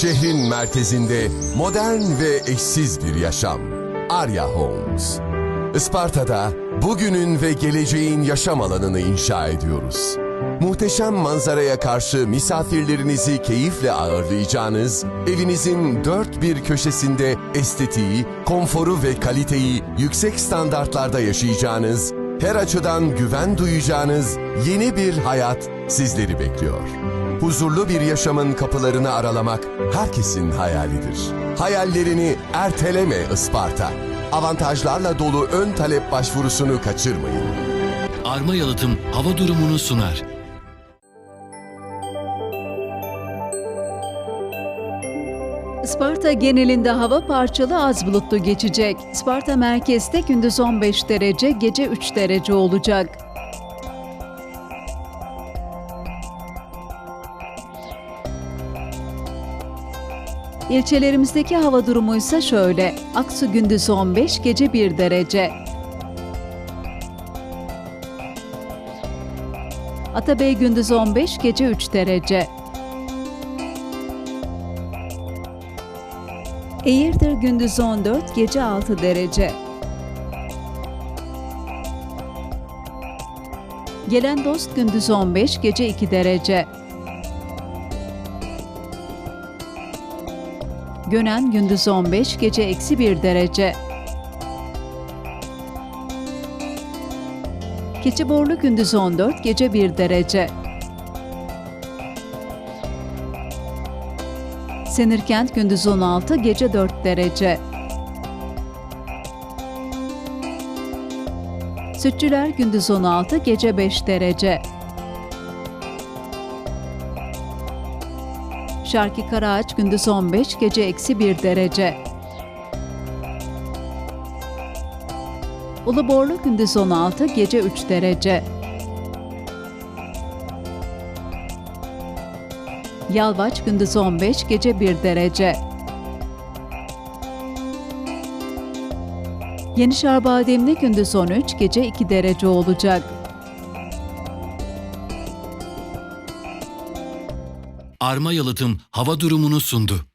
Şehrin merkezinde modern ve eşsiz bir yaşam. Arya Homes. Isparta'da bugünün ve geleceğin yaşam alanını inşa ediyoruz. Muhteşem manzaraya karşı misafirlerinizi keyifle ağırlayacağınız, evinizin dört bir köşesinde estetiği, konforu ve kaliteyi yüksek standartlarda yaşayacağınız, her açıdan güven duyacağınız yeni bir hayat sizleri bekliyor. Huzurlu bir yaşamın kapılarını aralamak herkesin hayalidir. Hayallerini erteleme Isparta. Avantajlarla dolu ön talep başvurusunu kaçırmayın. Arma Yalıtım hava durumunu sunar. Isparta genelinde hava parçalı az bulutlu geçecek. Isparta merkezde gündüz 15 derece, gece 3 derece olacak. İlçelerimizdeki hava durumu ise şöyle. Aksu gündüz 15, gece 1 derece. Atabey gündüz 15, gece 3 derece. Eğirdir gündüz 14, gece 6 derece. Gelen dost gündüz 15, gece 2 derece. Gönen gündüz 15, gece eksi 1 derece. Keçiborlu gündüz 14, gece 1 derece. Senirkent gündüz 16, gece 4 derece. Sütçüler gündüz 16, gece 5 derece. Şarkı Karaağaç gündüz 15, gece eksi 1 derece. Uluborlu gündüz 16, gece 3 derece. Yalvaç gündüz 15, gece 1 derece. Yenişehir Bademli gündüz 13, gece 2 derece olacak. Arma Yalıtım hava durumunu sundu.